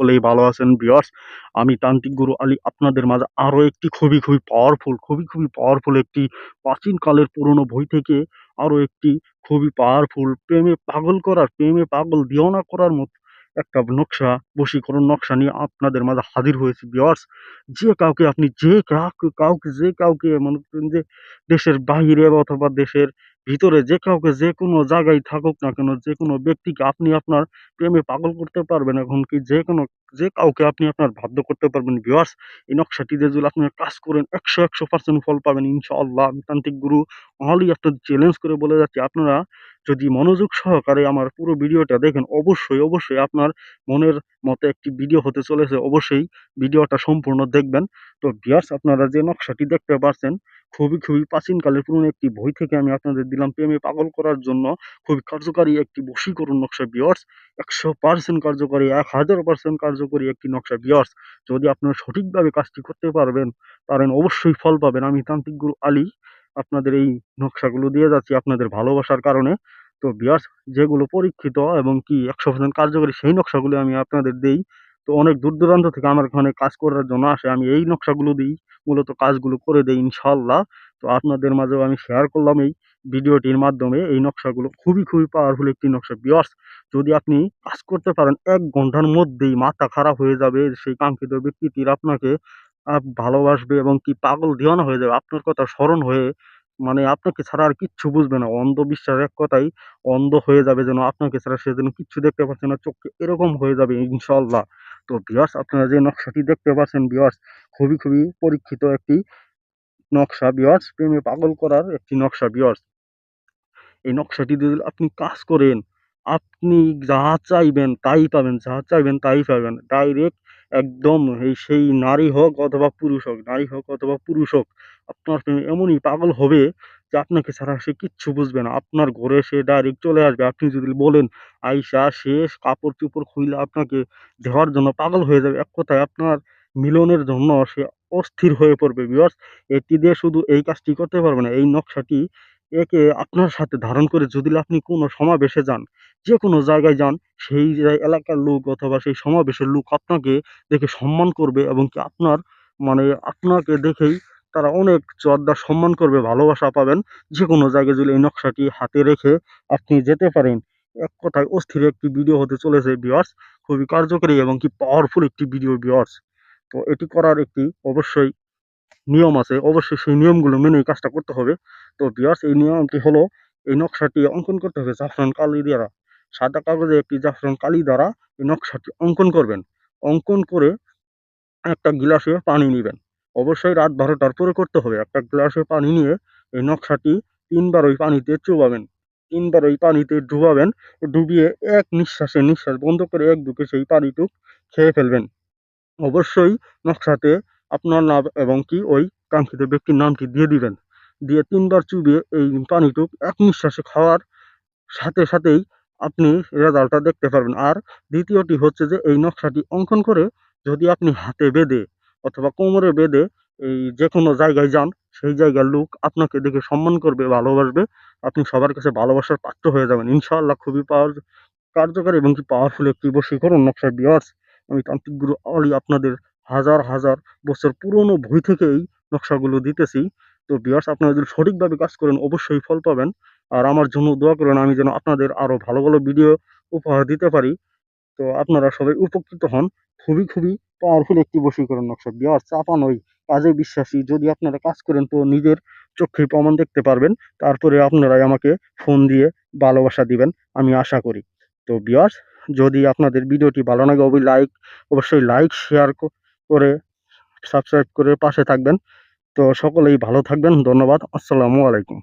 সকলেই ভালো আছেন বিয়ার্স আমি তান্ত্রিক গুরু আলী, আপনাদের মাঝে আরও একটি খুবই খুবই পাওয়ারফুল খুবই খুবই পাওয়ারফুল একটি প্রাচীন কালের পুরনো বই থেকে আরও একটি খুবই পাওয়ারফুল প্রেমে পাগল করার, প্রেমে পাগল দিওয়ানা করার মতো একটা নকশা, বশীকরণ নকশা নিয়ে আপনাদের মাঝে হাজির হয়েছি বিয়ার্স যে কাউকে আপনি যে কাউকে কাউকে, যে কাউকে মনে করেন যে দেশের বাহিরে অথবা দেশের ভিতরে যে কাউকে যে কোনো জায়গায় থাকুক না কেন, যে কোনো ব্যক্তিকে আপনি আপনার প্রেমে পাগল করতে পারবেন। এখন কি যে কোনো যে কাউকে আপনি আপনার বাধ্য করতে পারবেন ভিউয়ার্স এই নকশাটি যদি আপনি কাজ করেন, একশো একশো পার্সেন্ট ফল পাবেন, ইনশাআল্লাহ। আমি তান্ত্রিক গুরু অনলি আপনাদের চ্যালেঞ্জ করে বলে যাচ্ছি। আপনারা যদি মনোযোগ সহকারে আমার পুরো ভিডিওটা দেখেন, অবশ্যই অবশ্যই আপনার মনের মতো একটি ভিডিও হতে চলেছে। অবশ্যই ভিডিওটা সম্পূর্ণ দেখবেন। তো ভিউয়ার্স আপনারা যে নকশাটি দেখতে পাচ্ছেন খুবই খুবই প্রাচীনকালের পুরনো একটি বই থেকে আমি আপনাদের দিলাম প্রেমে পাগল করার জন্য। খুবই কার্যকারী একটি বশীকরণ নকশা ভিউয়ার্স একশো পার্সেন্ট কার্যকরী, এক হাজার পার্সেন্ট কার্যকরী একটি নকশা বিয়ার্স। যদি আপনারা সঠিকভাবে কাজটি করতে পারবেন পারেন অবশ্যই ফল পাবেন। আমি তান্ত্রিক গুরু আলী আপনাদের এই নকশাগুলো দিয়ে যাচ্ছি আপনাদের ভালোবাসার কারণে। তো বিয়ার্স, যেগুলো পরীক্ষিত এবং কি একশো পার্সেন্ট কার্যকরী সেই নকশাগুলো আমি আপনাদের দেই। তো অনেক দূর দূরান্ত থেকে আমার এখানে কাজ করার জন্য আসে। আমি এই নকশাগুলো দিই, মূলত কাজগুলো করে দেই ইনশাআল্লাহ। তো আপনাদের মাঝেও আমি শেয়ার করলাম এই ভিডিওটির মাধ্যমে। এই নকশাগুলো খুবই খুবই পাওয়ারফুল একটি নকশা। ভিউয়ার্স যদি আপনি কাজ করতে পারেন, এক ঘণ্টার মধ্যেই মাথা খারাপ হয়ে যাবে, সেই কাঙ্ক্ষিত ব্যক্তিটির আপনাকে ভালোবাসবে এবং কি পাগল দিওয়ানা হয়ে যাবে। আপনার কথা স্মরণ হয়ে মানে আপনাকে ছাড়া আর কিচ্ছু বুঝবে না। অন্ধবিশ্বাস এক কথাই অন্ধ হয়ে যাবে যেন আপনাকে ছাড়া সে যেন কিচ্ছু দেখতে পাচ্ছে না। চোখে এরকম হয়ে যাবে ইনশাল্লাহ তো ভিউয়ার্স আপনারা যে নকশাটি দেখতে পাচ্ছেন ভিউয়ার্স খুবই খুবই পরীক্ষিত একটি নকশা ভিউয়ার্স প্রেমে পাগল করার একটি নকশা ভিউয়ার্স এই নকশাটি যদি আপনি কাজ করেন, আপনি যা চাইবেন তাই পাবেন, যা চাইবেন তাই পাবেন। ডাইরেক্ট একদম এই সেই নারী হোক অথবা পুরুষ হোক, নারী হোক অথবা পুরুষ হোক, আপনার প্রেমে এমনই পাগল হবে যে আপনাকে ছাড়া সে কিচ্ছু বুঝবে না। আপনার ঘরে সে ডাইরেক্ট চলে আসবে। আপনি যদি বলেন আইসা শেষ কাপড় চোপড় খুইলে আপনাকে দেওয়ার জন্য পাগল হয়ে যাবে। এক কথায় আপনার মিলনের জন্য সে অস্থির হয়ে পড়বে বিকজ এটি দিয়ে শুধু এই কাজটি করতে পারবে না, এই নকশাটি একে আপনার সাথে ধারণ করে যদি আপনি কোনো সমাবেশে যান যে কোনো জায়গায় যান, সেই এলাকার লোক অথবা সেই সমাবেশের লোক আপনাকে দেখে সম্মান করবে এবং কি আপনার মানে আপনাকে দেখেই তারা অনেক শ্রদ্ধা সম্মান করবে, ভালোবাসা পাবেন। যে কোনো জায়গায় যদি এই নকশাটি হাতে রেখে আপনি যেতে পারেন, এক কথায় অস্থির একটি ভিডিও হতে চলেছে ভিউয়ার্স খুবই কার্যকরী এবং কি পাওয়ারফুল একটি ভিডিও ভিউয়ার্স তো এটি করার একটি অবশ্যই নিয়ম আছে। অবশ্যই সেই নিয়মগুলো মেনে কাজটা করতে হবে। তো ভিউয়ার্স এই নিয়মটি হলো, এই নকশাটি অঙ্কন করতে হবে জাফরান কালি দ্বারা। সাদা কাগজে একটি জাফরান কালি দ্বারা এই নকশাটি অঙ্কন করবেন। অঙ্কন করে একটা গ্লাসে পানি নেবেন। অবশ্যই রাত বারোটার পরে করতে হবে। একটা গ্লাসে পানি নিয়ে এই নকশাটি তিনবার ওই পানিতে চুবাবেন। তিনবার ওই পানিতে ডুবাবেন। ডুবিয়ে এক নিঃশ্বাসে নিঃশ্বাস বন্ধ করে এক দুকে সেই পানিটুক খেয়ে ফেলবেন। অবশ্যই নকশাতে আপনার নাম এবং কি ওই কাঙ্ক্ষিত ব্যক্তির নামটি দিয়ে দিবেন। দিয়ে তিনবার চুবিয়ে এই পানিটুক এক নিঃশ্বাসে খাওয়ার সাথে সাথেই আপনি রেজাল্টটা দেখতে পারবেন। আর দ্বিতীয়টি হচ্ছে যে এই নকশাটি অঙ্কন করে যদি আপনি হাতে বেঁধে অথবা কোমরে বেঁধে এই যে কোনো জায়গায় যান, সেই জায়গার লোক আপনাকে দেখে সম্মান করবে, ভালোবাসবে। আপনি সবার কাছে ভালোবাসার পাত্র হয়ে যাবেন। ইনশাআল্লাহ খুবই পাওয়ার কার্যকরী এবং কি পাওয়ারফুল একটি বশীকরণ নকশা বিয়ার্স। আমি তান্ত্রিক গুরু অলি আপনাদের হাজার হাজার বছর পুরনো বই থেকে এই নকশাগুলো দিতেছি। তো বিয়ার্স আপনারা যদি সঠিকভাবে কাজ করেন, অবশ্যই ফল পাবেন। আর আমার জন্য দোয়া করেন, আমি যেন আপনাদের আরও ভালো ভালো ভিডিও উপহার দিতে পারি। তো আপনারা সবাই উপকৃত হন। খুবই খুবই পাওয়ারফুল একটি বশীকরণ নকশা। বিয়ার চাপা নয় কাজে বিশ্বাসী। যদি আপনারা কাজ করেন, তো নিজের চোখে প্রমাণ দেখতে পারবেন। তারপরে আপনারাই আমাকে ফোন দিয়ে ভালোবাসা দিবেন, আমি আশা করি। তো বিয়ার্স যদি আপনাদের ভিডিওটি ভালো লাগে, অবশ্যই লাইক অবশ্যই লাইক শেয়ার করে সাবস্ক্রাইব করে পাশে থাকবেন। তো সকলেই ভালো থাকবেন, ধন্যবাদ, আসসালামু আলাইকুম।